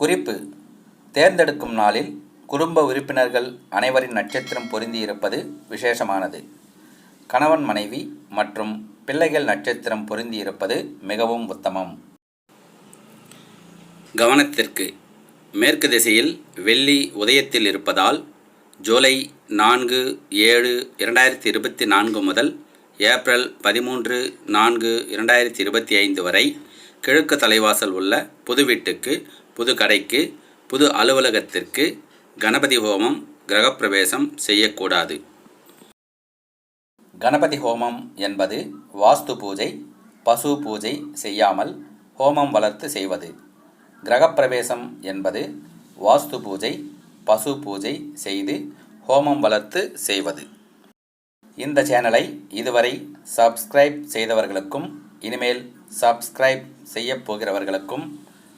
குறிப்பு. தேர்ந்தெடுக்கும் நாளில் குடும்ப உறுப்பினர்கள் அனைவரின் நட்சத்திரம் பொருந்தியிருப்பது விசேஷமானது. கணவன் மனைவி மற்றும் பிள்ளைகள் நட்சத்திரம் பொருந்தியிருப்பது மிகவும் உத்தமம். கவனத்திற்கு. மேற்கு திசையில் வெள்ளி உதயத்தில் இருப்பதால் ஜூலை நான்கு ஏழு இரண்டாயிரத்தி இருபத்தி நான்கு முதல் ஏப்ரல் பதிமூன்று நான்கு இரண்டாயிரத்தி இருபத்தி ஐந்து வரை கிழக்கு தலைவாசல் உள்ள புது வீட்டுக்கு புது கடைக்கு புது அலுவலகத்திற்கு கணபதி ஹோமம் கிரகப்பிரவேசம் செய்யக்கூடாது. கணபதி ஹோமம் என்பது வாஸ்து பூஜை பசு பூஜை செய்யாமல் ஹோமம் வளர்த்து செய்வது. கிரகப்பிரவேசம் என்பது வாஸ்து பூஜை பசு பூஜை செய்து ஹோமம் வளர்த்து செய்வது. இந்த சேனலை இதுவரை சப்ஸ்கிரைப் செய்தவர்களுக்கும் இனிமேல் சப்ஸ்கிரைப் செய்யப் போகிறவர்களுக்கும்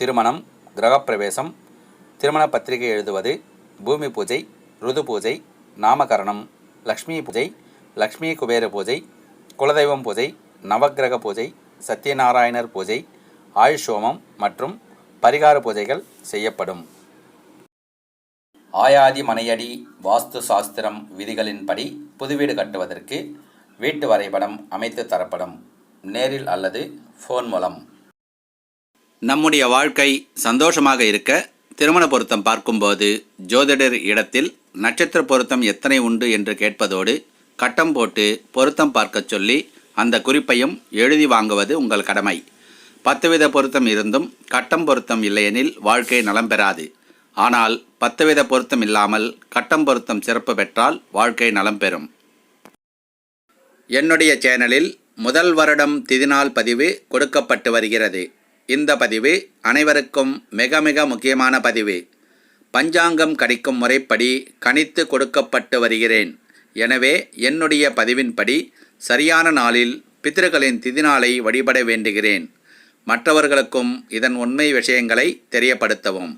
திருமணம் கிரகப்பிரவேசம் திருமண பத்திரிகை எழுதுவது பூமி பூஜை ருது பூஜை நாமகரணம் லக்ஷ்மி பூஜை லக்ஷ்மி குபேர பூஜை குலதெய்வம் பூஜை நவக்கிரக பூஜை சத்யநாராயணர் பூஜை ஆயுஷோமம் மற்றும் பரிகார பூஜைகள் செய்யப்படும். ஆயாதி மனையடி வாஸ்து சாஸ்திரம் விதிகளின்படி புதுவீடு கட்டுவதற்கு வீட்டு வரைபடம் அமைத்து தரப்படும். நேரில் அல்லது ஃபோன் மூலம். நம்முடைய வாழ்க்கை சந்தோஷமாக இருக்க திருமண பொருத்தம் பார்க்கும்போது ஜோதிடர் இடத்தில் நட்சத்திர பொருத்தம் எத்தனை உண்டு என்று கேட்பதோடு கட்டம் போட்டு பொருத்தம் பார்க்கச் சொல்லி அந்த குறிப்பையும் எழுதி வாங்குவது உங்கள் கடமை. பத்து வித பொருத்தம் இருந்தும் கட்டம் பொருத்தம் இல்லையெனில் வாழ்க்கை நலம் பெறாது. ஆனால் பத்து வித பொருத்தம் இல்லாமல் கட்டம் பொருத்தம் சிறப்பு பெற்றால் வாழ்க்கை நலம் பெறும். என்னுடைய சேனலில் முதல் வருடம் திதிநாள் பதிவு கொடுக்கப்பட்டு வருகிறது. இந்த பதிவு அனைவருக்கும் மிக மிக முக்கியமான பதிவு. பஞ்சாங்கம் கணிக்கும் முறைப்படி கணித்து கொடுக்கப்பட்டு வருகிறேன். எனவே என்னுடைய பதிவின்படி சரியான நாளில் பித்திருக்களின் திதிநாளை வழிபட வேண்டுகிறேன். மற்றவர்களுக்கும் இதன் உண்மை விஷயங்களை தெரியப்படுத்தவும்.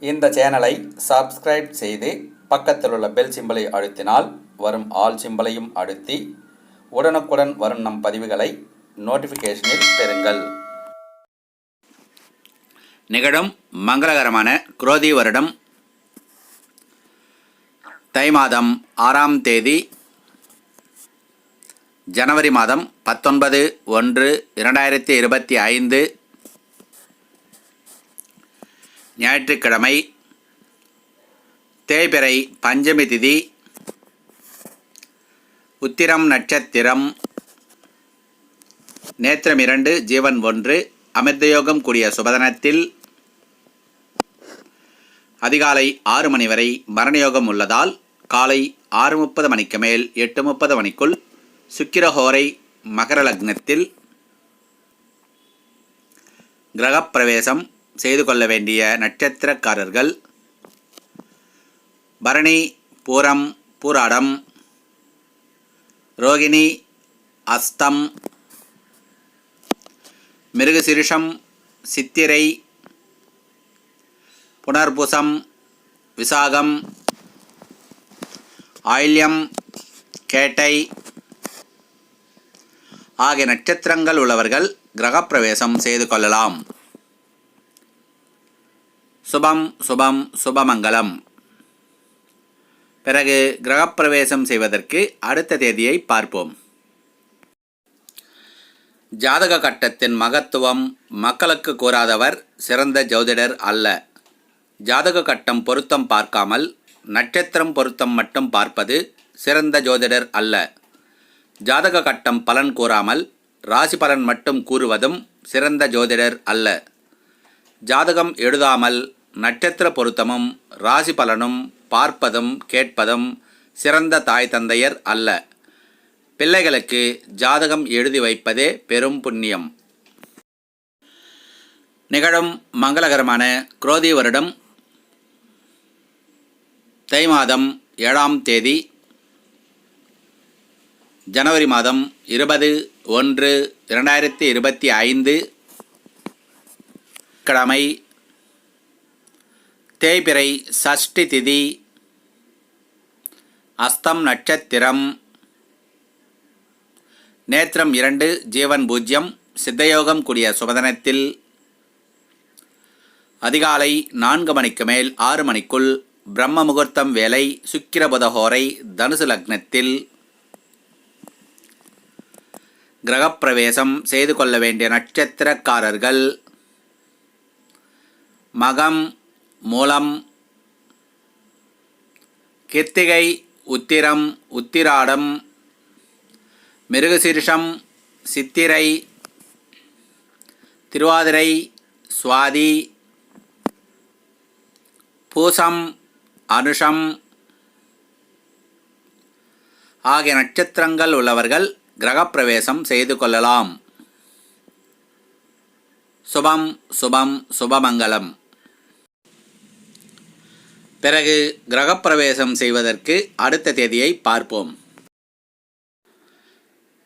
இந்த சேனலை சப்ஸ்கிரைப் செய்து பக்கத்தில் உள்ள பெல் சிம்பலை அழுத்தினால் வரும் ஆல் சிம்பலையும் அழுத்தி உடனுக்குடன் வரும் நம் பதிவுகளை நோட்டிஃபிகேஷனில் பெறுங்கள். நிகழும் மங்களகரமான குரோதி வருடம். தை மாதம் ஆறாம் தேதி ஜனவரி மாதம் பத்தொன்பது ஒன்று இரண்டாயிரத்தி இருபத்தி ஐந்து. ஞாயிற்றுக்கிழமை தேய்பிறை பஞ்சமி திதி உத்திரம் நட்சத்திரம் நேத்திரம் இரண்டு ஜீவன் ஒன்று அமிர்தயோகம் கூடிய சுபதனத்தில் அதிகாலை ஆறு மணி வரை மரணயோகம் உள்ளதால் காலை ஆறு முப்பது மணிக்கு மேல் எட்டு முப்பது மணிக்குள் சுக்கிரஹோரை மகர லக்னத்தில் கிரகப்பிரவேசம் செய்து கொள்ள வேண்டிய நட்சத்திரக்காரர்கள் பரணி பூரம் பூராடம் ரோகிணி அஸ்தம் மிருகசிருஷம் சித்திரை புனர்புசம் விசாகம் ஆயில்யம் கேட்டை ஆகிய நட்சத்திரங்கள் உள்ளவர்கள் கிரகப்பிரவேசம் செய்து கொள்ளலாம். சுபம் சுபம் சுபமங்கலம். பிறகு கிரகப்பிரவேசம் செய்வதற்கு அடுத்த தேதியை பார்ப்போம். ஜாதக கட்டத்தின் மகத்துவம் மக்களுக்கு கூறாதவர் சிறந்த ஜோதிடர் அல்ல. ஜாதக கட்டம் பொருத்தம் பார்க்காமல் நட்சத்திரம் பொருத்தம் மட்டும் பார்ப்பது சிறந்த ஜோதிடர் அல்ல. ஜாதக கட்டம் பலன் கூறாமல் ராசி பலன் மட்டும் கூறுவதும் சிறந்த ஜோதிடர் அல்ல. ஜாதகம் எழுதாமல் நட்சத்திர பொருத்தமும் ராசி பலனும் பார்ப்பதும் கேட்பதும் சிறந்த தாய் தந்தையர் அல்ல. பிள்ளைகளுக்கு ஜாதகம் எழுதி வைப்பதே பெரும் புண்ணியம். நிகழும் மங்களகரமான குரோதி வருடம் தை மாதம் ஏழாம் தேதி ஜனவரி மாதம் இருபது ஒன்று இரண்டாயிரத்தி இருபத்தி ஐந்து கிழமை தேய்பிறை சஷ்டி திதி அஸ்தம் நட்சத்திரம் நேத்திரம் இரண்டு ஜீவன் பூஜ்யம் சித்தயோகம் கூடிய சுபதனத்தில் அதிகாலை நான்கு மணிக்கு மேல் ஆறு மணிக்குள் பிரம்ம முகூர்த்தம் வேலை சுக்கிரபுதஹோரை தனுசு லக்னத்தில் கிரகப்பிரவேசம் செய்து கொள்ள வேண்டிய நட்சத்திரக்காரர்கள் மகம் மூலம் கிருத்திகை உத்திரம் உத்திராடம் மிருகசீர்ஷம் சித்திரை திருவாதிரை சுவாதி பூசம் அனுஷம் ஆகிய நட்சத்திரங்கள் உள்ளவர்கள் கிரகப்பிரவேசம் செய்து கொள்ளலாம். சுபம் சுபம் சுபமங்கலம். பிறகு கிரகப்பிரவேசம் செய்வதற்கு அடுத்த தேதியை பார்ப்போம்.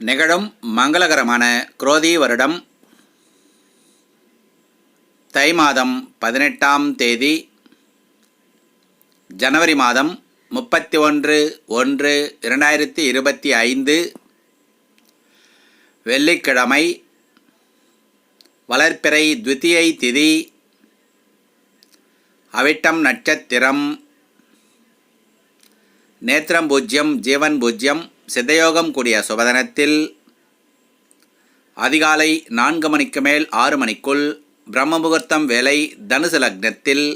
நிகழும் மங்களகரமான குரோதி வருடம் தை மாதம் பதினெட்டாம் தேதி ஜனவரி மாதம் முப்பத்தி ஒன்று ஒன்று இரண்டாயிரத்தி இருபத்தி ஐந்து வெள்ளிக்கிழமை வளர்ப்பிறை துவித்தியை திதி அவிட்டம் நட்சத்திரம் நேத்திரம் பூஜ்யம் ஜீவன் பூஜ்யம் சித்தயோகம் கூடிய சுபதனத்தில் அதிகாலை நான்கு மணிக்கு மேல் ஆறு மணிக்குள் பிரம்ம முகூர்த்தம் வேலை தனுசு லக்னத்தில்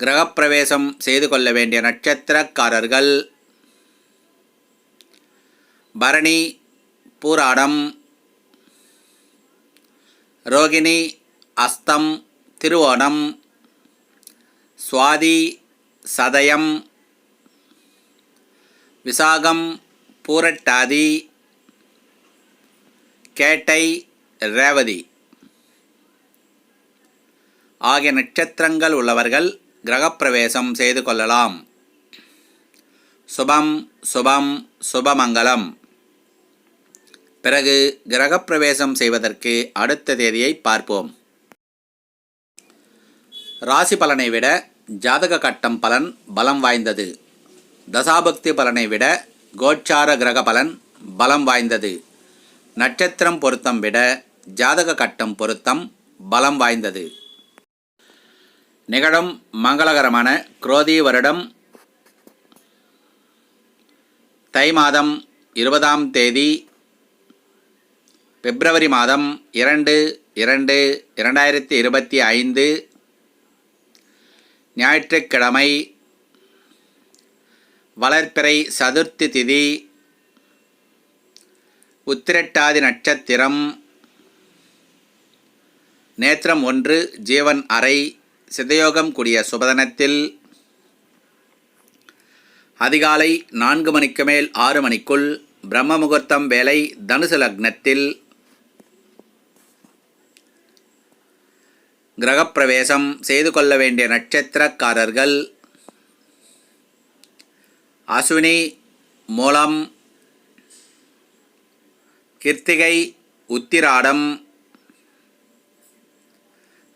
கிரகப்பிரவேசம் செய்து கொள்ள வேண்டிய நட்சத்திரக்காரர்கள் பரணி பூராடம் ரோகிணி அஸ்தம் திருவோணம் சுவாதி சதயம் விசாகம் பூரட்டாதி கேட்டை ரேவதி. ஆகிய நட்சத்திரங்கள் உள்ளவர்கள் கிரகப்பிரவேசம் செய்து கொள்ளலாம். சுபம் சுபம் சுபமங்கலம். பிறகு கிரகப்பிரவேசம் செய்வதற்கு அடுத்த தேதியை பார்ப்போம். ராசி பலனை விட ஜாதக கட்டம் பலன் பலம் வாய்ந்தது. தசாபக்தி பலனை விட கோச்சார கிரக பலன் பலம் வாய்ந்தது. நட்சத்திரம் பொருத்தம் விட ஜாதக கட்டம் பொருத்தம் பலம் வாய்ந்தது. நிகழும் மங்களகரமான குரோதி வருடம் தை மாதம் இருபதாம் தேதி பிப்ரவரி மாதம் இரண்டு இரண்டு இரண்டாயிரத்தி இருபத்தி ஐந்து ஞாயிற்றுக்கிழமை வளர்ப்பிறை சதுர்த்தி திதி உத்திரட்டாதி நட்சத்திரம் நேத்திரம் ஒன்று ஜீவன் அறை சிதயோகம் கூடிய சுபதனத்தில் அதிகாலை நான்கு மணிக்கு மேல் ஆறு மணிக்குள் பிரம்ம முகூர்த்தம் வேலை தனுசு லக்னத்தில் கிரகப்பிரவேசம் செய்து கொள்ள வேண்டிய நட்சத்திரக்காரர்கள் அசுனி மூலம் கிருத்திகை உத்திராடம்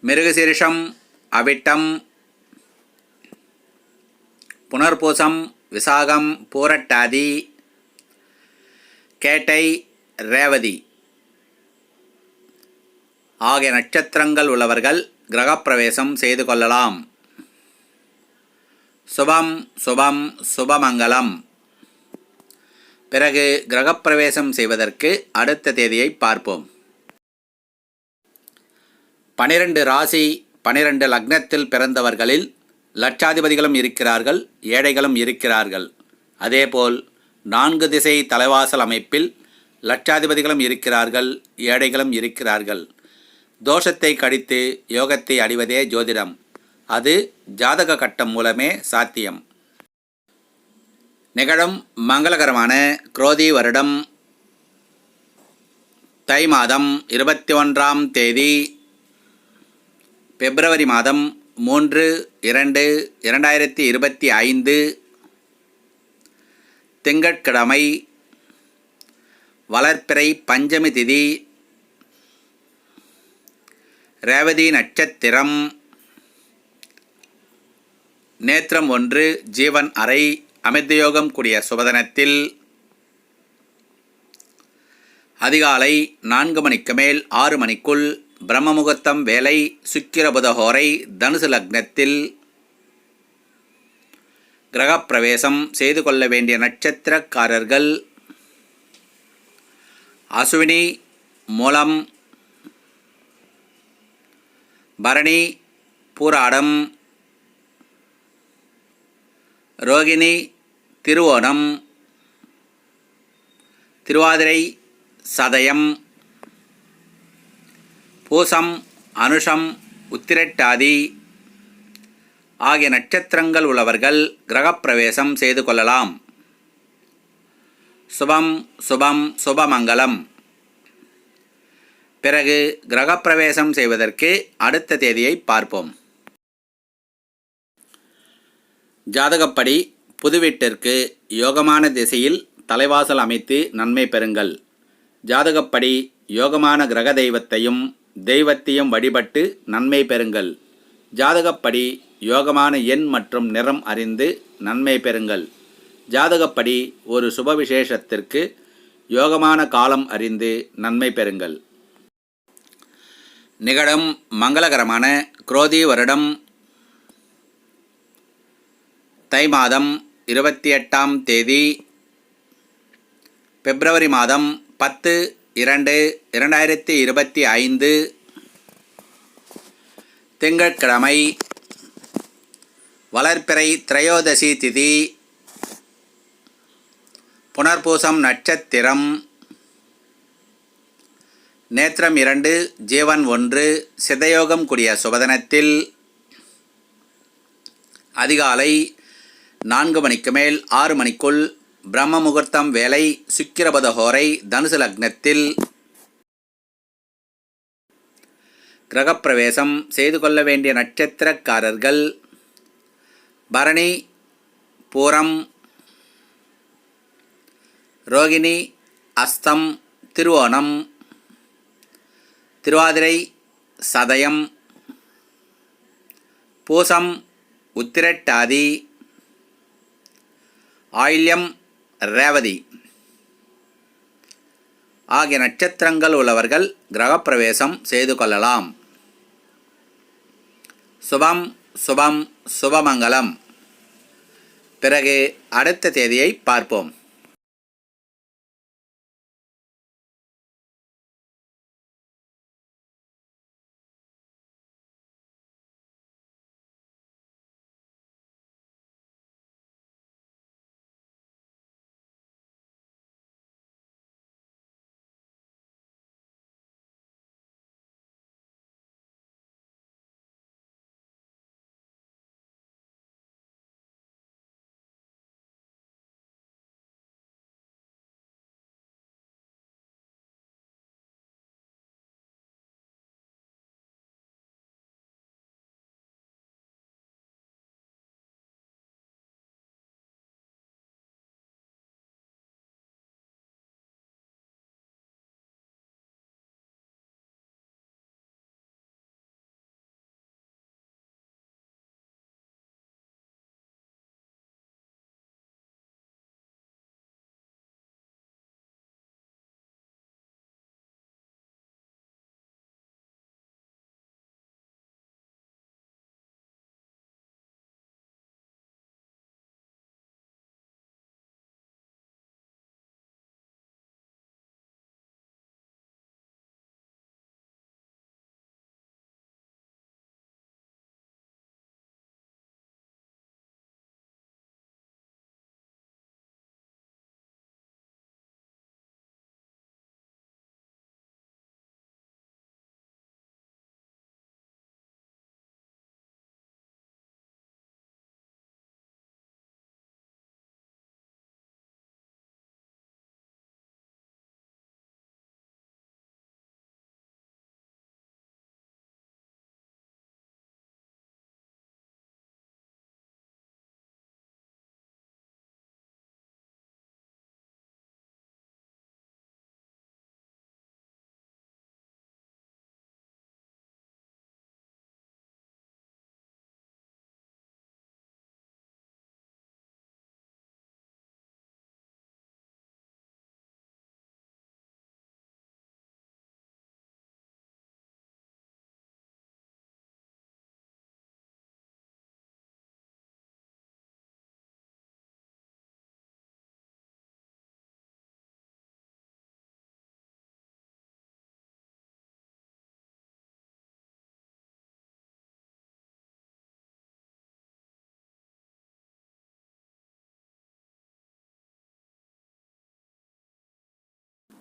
மிருகசீரிஷம் அவிட்டம் புனர்பூசம் விசாகம் பூரட்டாதி கேட்டை ரேவதி ஆகிய நட்சத்திரங்கள் உள்ளவர்கள் கிரகப்பிரவேசம் செய்து கொள்ளலாம். சுபம் சுபம் சுபமங்கலம். பிறகு கிரகப்பிரவேசம் செய்வதற்கு அடுத்த தேதியை பார்ப்போம். பனிரெண்டு ராசி பனிரெண்டு லக்னத்தில் பிறந்தவர்களில் லட்சாதிபதிகளும் இருக்கிறார்கள் ஏழைகளும் இருக்கிறார்கள். அதேபோல் நான்கு திசை தலைவாசல் அமைப்பில் லட்சாதிபதிகளும் இருக்கிறார்கள் ஏழைகளும் இருக்கிறார்கள். தோஷத்தை கடித்து யோகத்தை அடைவதே ஜோதிடம். அது ஜாதக கட்டம் மூலமே சாத்தியம். நிகழும் மங்களகரமான குரோதி வருடம் தை மாதம் இருபத்தி ஒன்றாம் தேதி பிப்ரவரி மாதம் மூன்று இரண்டு இரண்டாயிரத்தி இருபத்தி ஐந்து திங்கட்கிழமை வளர்ப்பிறை பஞ்சமி திதி ரேவதி நட்சத்திரம் நேத்திரம் ஒன்று ஜீவன் அறை அமிர்தயோகம் கூடிய சுபதனத்தில் அதிகாலை நான்கு மணிக்கு மேல் ஆறு மணிக்குள் பிரம்மமுகூர்த்தம் வேலை சுக்கிரபுதஹோரை தனுசு லக்னத்தில் கிரகப்பிரவேசம் செய்து கொள்ள வேண்டிய நட்சத்திரக்காரர்கள் அசுவினி மூலம் பரணி பூராடம் ரோகிணி திருவோணம் திருவாதிரை சதயம் பூசம் அனுஷம் உத்திரட்டாதி ஆகிய நட்சத்திரங்கள் உள்ளவர்கள் கிரகப்பிரவேசம் செய்து கொள்ளலாம். சுபம் சுபம் சுபமங்கலம். பிறகு கிரகப்பிரவேசம் செய்வதற்கு அடுத்த தேதியை பார்ப்போம். ஜாதகப்படி புது வீட்டிற்கு யோகமான திசையில் தலைவாசல் அமைத்து நன்மை பெறுங்கள். ஜாதகப்படி யோகமான கிரக தெய்வத்தையும் தெய்வத்தையும் வழிபட்டு நன்மை பெறுங்கள். ஜாதகப்படி யோகமான எண் மற்றும் நிறம் அறிந்து நன்மை பெறுங்கள். ஜாதகப்படி ஒரு சுப விசேஷத்திற்கு யோகமான காலம் அறிந்து நன்மை பெறுங்கள். நிகழும் மங்களகரமான குரோதி வருடம் தை மாதம் இருபத்தி எட்டாம் தேதி பிப்ரவரி மாதம் பத்து இரண்டு இரண்டாயிரத்தி இருபத்தி ஐந்து திங்கட்கிழமை வளர்ப்பிறை திரையோதசி திதி புனர்பூசம் நட்சத்திரம் நேத்திரம் இரண்டு ஜீவன் ஒன்று சிதயோகம் கூடிய சுபதனத்தில் அதிகாலை நான்கு மணிக்கு மேல் ஆறு மணிக்குள் பிரம்ம முகூர்த்தம் வேலை சுக்கிரபதஹோரை தனுசு லக்னத்தில் கிரகப்பிரவேசம் செய்து கொள்ள வேண்டிய நட்சத்திரக்காரர்கள் பரணி பூரம் ரோகிணி அஸ்தம் திருவோணம் திருவாதிரை சதயம் பூசம் உத்திரட்டாதி ஆயில்யம் ரேவதி. ஆகிய நட்சத்திரங்கள் உள்ளவர்கள் கிரகப்பிரவேசம் செய்து கொள்ளலாம். சுபம் சுபம் சுபமங்கலம். பிறகு அடுத்த தேதியை பார்ப்போம்.